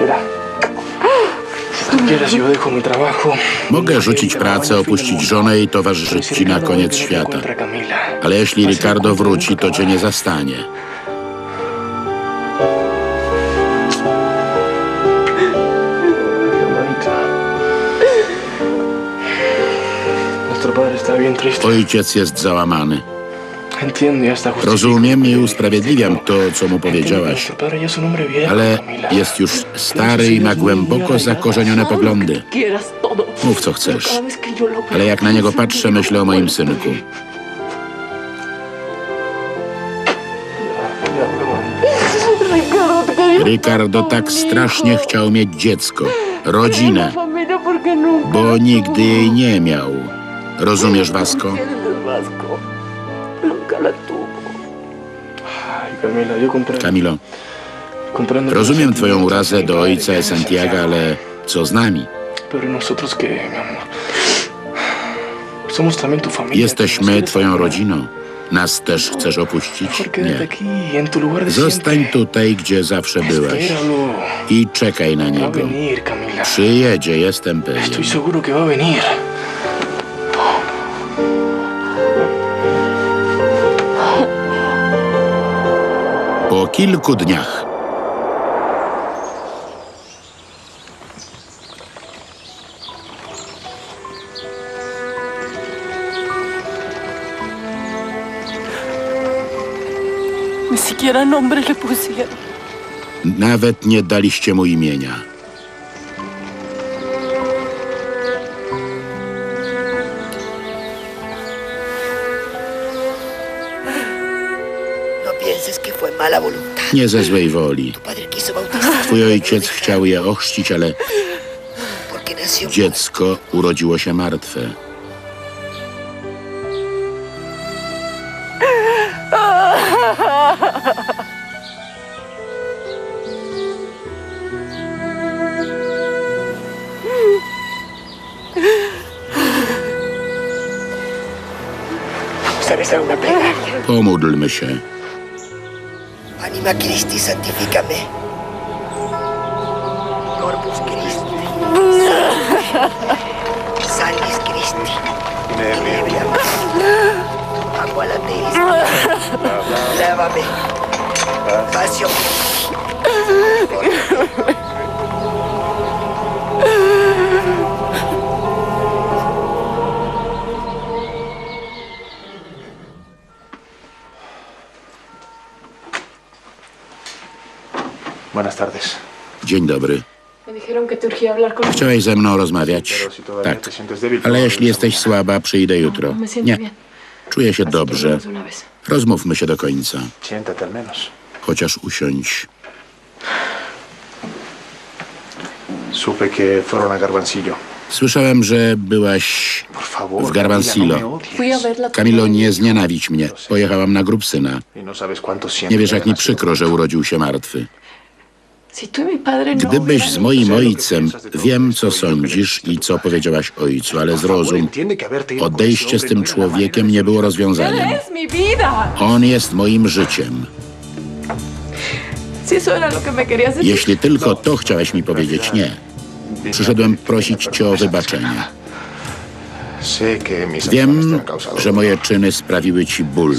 Mira. Si tú quieres, yo dejo mi trabajo. Mogę rzucić pracę, opuścić żonę i towarzyszyć ci na koniec świata. Ale jeśli Ricardo wróci, to cię nie zastanie. Ojciec jest załamany. Rozumiem i usprawiedliwiam to, co mu powiedziałaś. Ale jest już stary i ma głęboko zakorzenione poglądy. Mów co chcesz. Ale jak na niego patrzę, myślę o moim synku. Ricardo, tak strasznie chciał mieć dziecko, rodzinę, bo nigdy jej nie miał. Rozumiesz, Vasco? Camilo, rozumiem twoją urazę do ojca Santiago, ale co z nami? Jesteśmy twoją rodziną. Nas też chcesz opuścić? Nie. Zostań tutaj, gdzie zawsze byłeś i czekaj na niego. Przyjedzie, jestem pewien. Po kilku dniach Ni siquiera nombre le pusieron. nawet nie daliście mu imienia. Pienses que fue mala voluntad. Nie ze złej woli. Tu padre quiso bautizar Twój ojciec chciał je ochrzcić, ale porque nació dziecko urodziło się martwe. Una plegaria. Pomódlmy się. Anima Christi, santifícame. Corpus Christi. Salis Christi. Equilibriam. Aqua lateris. Lávame. Pasio. Buenas tardes. Dzień dobry. Chciałeś ze mną rozmawiać? Tak. Ale jeśli jesteś regresar słaba, przyjdę jutro. Siento Nie, czuję się dobrze. Rozmówmy się do końca. Chociaż usiądź. Garbancillo. Słyszałem, że byłaś w Garbancillo. No verla. Camilo, nie znienawidź mnie. Pojechałam na grób syna. Y no Nie wiesz, jak mi przykro, że urodził się martwy. Gdybyś z moim ojcem, wiem, co sądzisz i co powiedziałaś ojcu, ale zrozum, odejście z tym no człowiekiem nie było rozwiązaniem. On jest moim życiem. Jeśli tylko to chciałeś mi powiedzieć, nie. Przyszedłem prosić cię o wybaczenie. Wiem, że moje czyny sprawiły ci ból.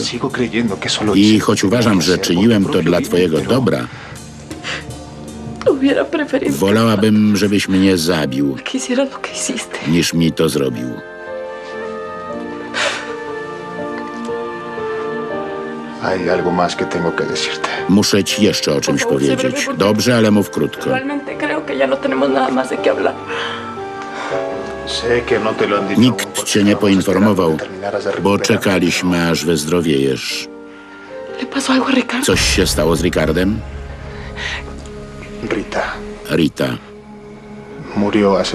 I choć uważam, że czyniłem to dla bien, twojego pero dobra, wolałabym, żebyś mnie zabił, niż mi to zrobił. Muszę ci jeszcze o czymś powiedzieć. Dobrze, ale mów krótko. No no Nikt cię nie estábamos poinformował, bo czekaliśmy, aż wyzdrowiejesz. Coś się stało z Ricardem? Rita Rita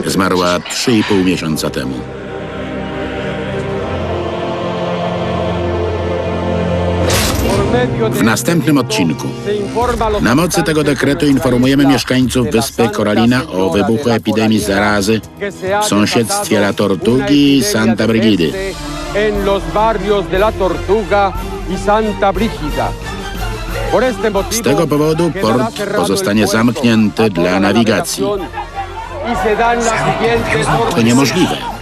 zmarła meses. 3,5 miesiąca temu. W następnym odcinku. Na mocy tego dekretu informujemy mieszkańców wyspy Coralina o wybuchu epidemii zarazy w sąsiedztwie La Tortugi i Santa Brigidy. En los barrios de La Tortuga y Santa Brígida. Z tego powodu port pozostanie zamknięty dla nawigacji. To niemożliwe.